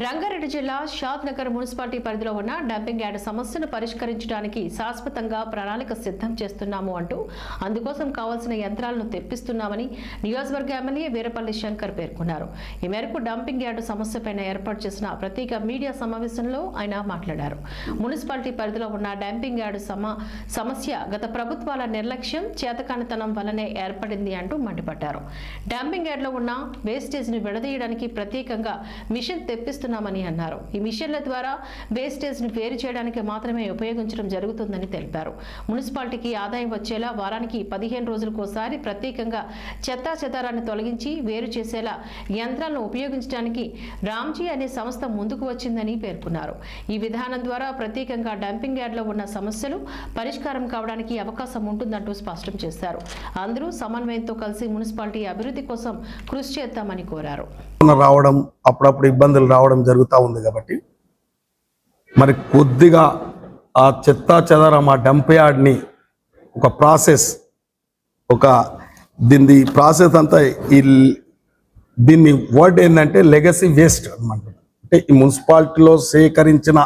రంగారెడ్డి జిల్లా షాద్ నగర్ మున్సిపాలిటీ పరిధిలో ఉన్న డంపింగ్ యార్డ్ సమస్యను పరిష్కరించడానికి శాశ్వతంగా ప్రణాళిక సిద్ధం చేస్తున్నాము అంటూ అందుకోసం కావాల్సిన యంత్రాలను తెప్పిస్తున్నామని నియోజకవర్గ ఎమ్మెల్యే వీరపల్లి శంకర్ పేర్కొన్నారు. ఈ మేరకు డంపింగ్ యార్డు సమస్యపై ఏర్పాటు చేసిన ప్రత్యేక మీడియా సమావేశంలో ఆయన మాట్లాడారు. మున్సిపాలిటీ పరిధిలో ఉన్న డంపింగ్ యార్డు సమ సమస్య గత ప్రభుత్వాల నిర్లక్ష్యం చేతకానితనం వల్లనే ఏర్పడింది అంటూ మండిపడ్డారు. డంపింగ్ యార్డ్లో ఉన్న వేస్టేజ్ని విడదీయడానికి ప్రత్యేకంగా మిషన్ తెప్పిస్తున్నామని అన్నారు. ఈ మిషన్ల ద్వారా వేస్టేజ్ని వేరు చేయడానికి మాత్రమే ఉపయోగించడం జరుగుతుందని తెలిపారు. మున్సిపాలిటీకి ఆదాయం వచ్చేలా వారానికి పదిహేను రోజులకోసారి ప్రత్యేకంగా చెత్తా చెదారాన్ని తొలగించి వేరు చేసేలా యంత్రాలను ఉపయోగించడానికి రామ్జీ అనే సంస్థ ముందుకు వచ్చిందని పేర్కొన్నారు. ఈ విధానం ద్వారా ప్రత్యేకంగా డంపింగ్ యార్డ్లో ఉన్న సమస్యలు పరిష్కారం కావడానికి అవకాశం ఉంటుందంటూ స్పష్టం చేశారు. అందరూ సమన్వయంతో కలిసి మున్సిపాలిటీ అభివృద్ధి కోసం కృషి చేద్దామని కోరారు. రావడం అప్పుడప్పుడు ఇబ్బందులు రావడం జరుగుతూ ఉంది కాబట్టి. మరి కొద్దిగా ఆ చెత్త చెదరం ఆ డంప్ యార్డ్ని ఒక ప్రాసెస్ ఒక దీన్ని ప్రాసెస్ అంతా ఈ దీన్ని వర్డ్ ఏంటంటే లెగసీ వేస్ట్ అనమాట అంటే ఈ మున్సిపాలిటీలో సేకరించిన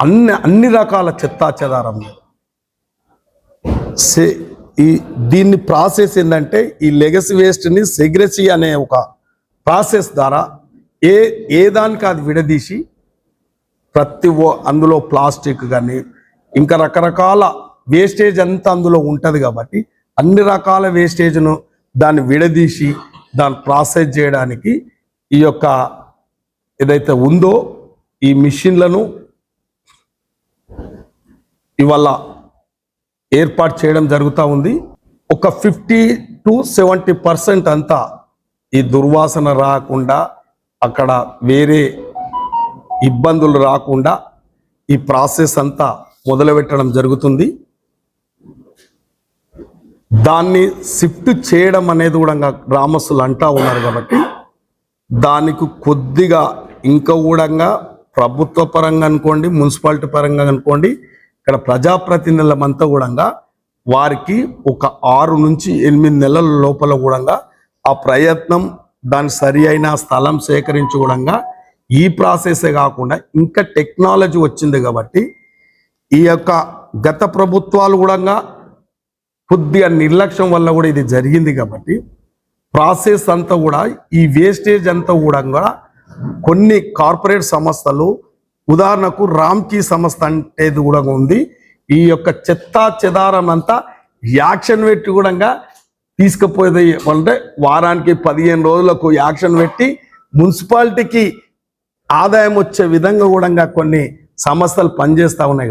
అన్ని అన్ని రకాల చెత్తా చెదారం. సే ఈ దీన్ని ప్రాసెస్ ఏంటంటే ఈ లెగసీ వేస్ట్ని సెగ్రెసీ అనే ఒక ప్రాసెస్ ద్వారా ఏ ఏ దానికి అది విడదీసి ప్రతి ఓ అందులో ప్లాస్టిక్ కానీ ఇంకా రకరకాల వేస్టేజ్ అంతా అందులో ఉంటుంది కాబట్టి అన్ని రకాల వేస్టేజ్ను దాన్ని విడదీసి దాన్ని ప్రాసెస్ చేయడానికి ఈ యొక్క ఏదైతే ఉందో ఈ మిషన్లను ఇవాళ ఏర్పాటు చేయడం జరుగుతూ ఉంది. ఒక ఫిఫ్టీ టు సెవెంటీ పర్సెంట్ అంతా ఈ దుర్వాసన రాకుండా అక్కడ వేరే ఇబ్బందులు రాకుండా ఈ ప్రాసెస్ అంతా మొదలుపెట్టడం జరుగుతుంది. దాన్ని షిఫ్ట్ చేయడం అనేది కూడా గ్రామస్తులు అంటా ఉన్నారు కాబట్టి దానికి కొద్దిగా ఇంకా కూడా ప్రభుత్వ పరంగా అనుకోండి మున్సిపాలిటీ పరంగా అనుకోండి ఇక్కడ ప్రజాప్రతినిధులమంతా కూడా వారికి ఒక ఆరు నుంచి ఎనిమిది నెలల లోపల కూడా ఆ ప్రయత్నం దాని సరి అయిన స్థలం సేకరించుకోవడంగా ఈ ప్రాసెసే కాకుండా ఇంకా టెక్నాలజీ వచ్చింది కాబట్టి ఈ యొక్క గత ప్రభుత్వాలు కూడా కొద్దిగా నిర్లక్ష్యం వల్ల కూడా ఇది జరిగింది కాబట్టి ప్రాసెస్ అంతా కూడా ఈ వేస్టేజ్ అంతా కూడా కొన్ని కార్పొరేట్ సంస్థలు ఉదాహరణకు రామ్కీ సంస్థ అంటే కూడా ఉంది. ఈ యొక్క చెత్త చెదారం అంతా యాక్షన్ పెట్టి కూడా తీసుకుపోయేది అంటే వారానికి పదిహేను రోజులకు యాక్షన్ పెట్టి మున్సిపాలిటీకి ఆదాయం వచ్చే విధంగా కూడా కొన్ని సంస్థలు పనిచేస్తూ ఉన్నాయి.